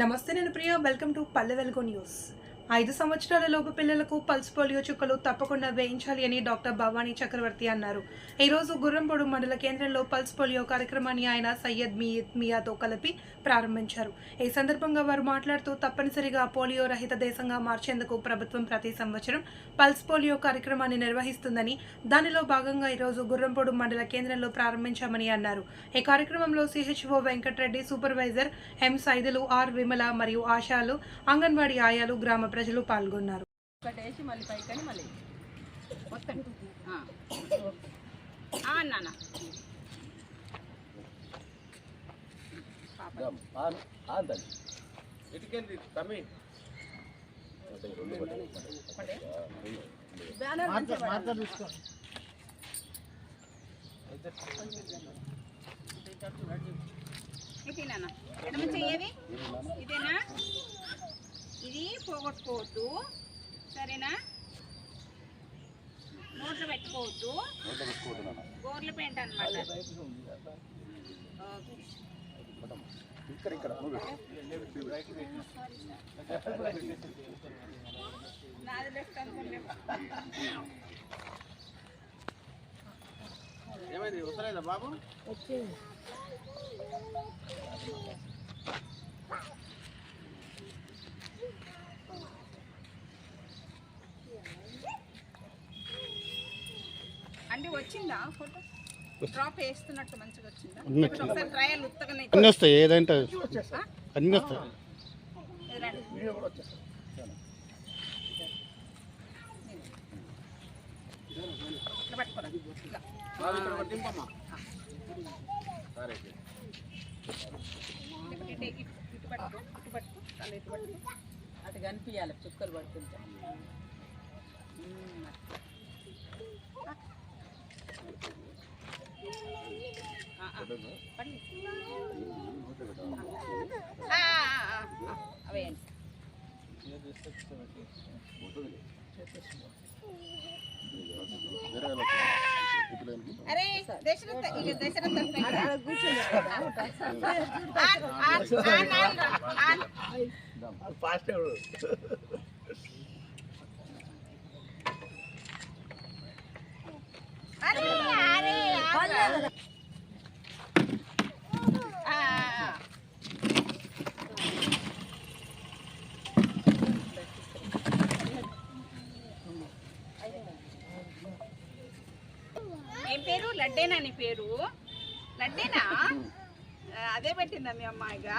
నమస్తే నేను Priya welcome to పల్లె వెల్గో న్యూస్. ఐదు సంవత్సరాల లోపు పిల్లలకు పల్స్ పోలియో చుక్కలు తప్పకుండా వేయించాలి అని డాక్టర్ భవానీ చక్రవర్తి అన్నారు. ఈ రోజు గుర్రంపొడు మండల కేంద్రంలో పల్స్ పోలియో కార్యక్రమాన్ని ఆయన సయ్యద్ మియత్ మియాతో కలిపి ప్రారంభించారు. ఈ సందర్భంగా వారు మాట్లాడుతూ తప్పనిసరిగా పోలియో రహిత దేశంగా మార్చేందుకు ప్రభుత్వం ప్రతి సంవత్సరం పల్స్ పోలియో కార్యక్రమాన్ని నిర్వహిస్తుందని దానిలో భాగంగా ఈరోజు గుర్రంపొడు మండల కేంద్రంలో ప్రారంభించామని అన్నారు. ఈ కార్యక్రమంలో CHO Venkatreddy supervisor M Saidulu R Vimala మరియు ఆశాలు అంగన్వాడీ ఆయాలు గ్రామ ప్రజలు పాల్గొన్నారు. ఒకటేసి మళ్ళీ పైకని మళ్ళీ. మొత్తం. ఆ. ఆ, నాన్న ఇటుకెళ్ళి తమ్మి. ఒకటే. బ్యానర్ మంచిగా పడాలి. ఇది నాన్న. ఎడమ చెయ్యవి ఇదేనా? ఇది పోగొట్టుకోవద్దు సరేనా నోట్లో పెట్టుకోవద్దు గోర్ల పెయింట్ అనమాట ఇక్కడ ఇక్కడ నాది లెఫ్ట్ అనుకోండి ఏమైంది వస్తలేదా బాబు అంటే వచ్చిందా ఫోటో? డ్రాప్ వేస్తున్నట్టు మంచిగా వచ్చిందా? ఒకసారి ట్రయల్ ఉత్తగానే అన్నీ వస్తాయి. ఏదంటే? అన్నీ వస్తాయి. ఇది రండి. ఇట్లా పట్టుకోరా ఇట్లా. బాబు ఇక్కడ పట్టింపమ్మా సరే ఇటు ఇటు ఇటు ఇటు పట్టుకో ఇటు పట్టుకో తల ఇటు పట్టుకో అటు కనిపించాలి చుక్కలు పడుతుంటా అవేయండి అరే దశరథ ఇక దశరథ ఫాస్ట్ అరే ఏం పేరు? లడ్డేనా నీ పేరు? లడ్డేనా? అదే పెట్టిందా మీ అమ్మాయిగా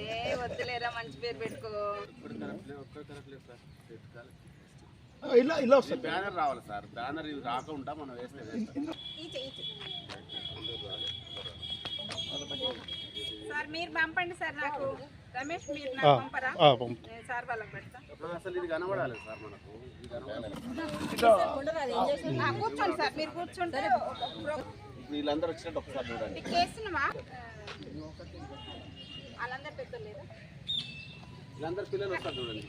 ఏ వద్దులేరా మంచి పేరు పెట్టుకో. ఇలా ఇలా వస్తాయి బ్యానర్ రావాలి సార్. బ్యానర్ ఇది రాకుండా మనం వేస్తే. సార్ మీరు పంపండి సార్ నాకు. రమేష్ మీరు నాకు పంపరా? అసలు ఇది కనబడాలి సార్ మనకు. కూర్చోండి సార్ మీరు కూర్చుంటే వీళ్ళందరూ వచ్చినట్టు ఒకసారి చూడండి. వాళ్ళందరూ పెద్దలు లేదా వీళ్ళందరూ పిల్లలు వస్తారు చూడండి.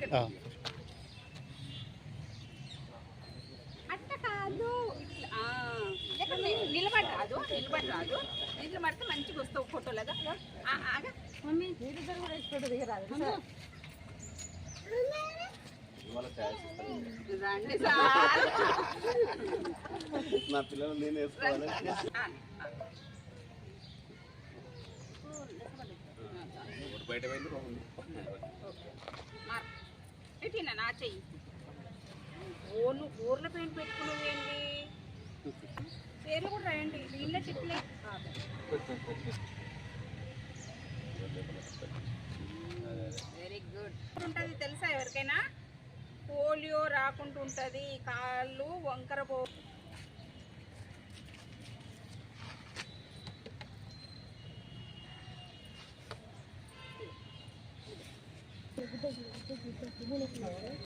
అట్ట కాదు. నిలబడి రాదు నిలబడి రాదు నిలబడితే మంచిగా వస్తావు ఫోటోలాగా. ఆ, ఆగా. మమ్మీ ఛాయిస్ ఇస్తారు. రండి సార్ నా పిల్లలు నేను వేసుకోవాలి. బయట పోయింది. పెట్టినా నా చెయ్యి. ఓను ఊర్ల పెయింట్ పెట్టుకున్నావేంటి పేర్లు కూడా రాయండి. వీళ్ళ చిట్లే. వెరీ గుడ్ ఉంటుంది తెలుసా ఎవరికైనా? పోలియో రాకుండా ఉంటుంది కాళ్ళు వంకర పో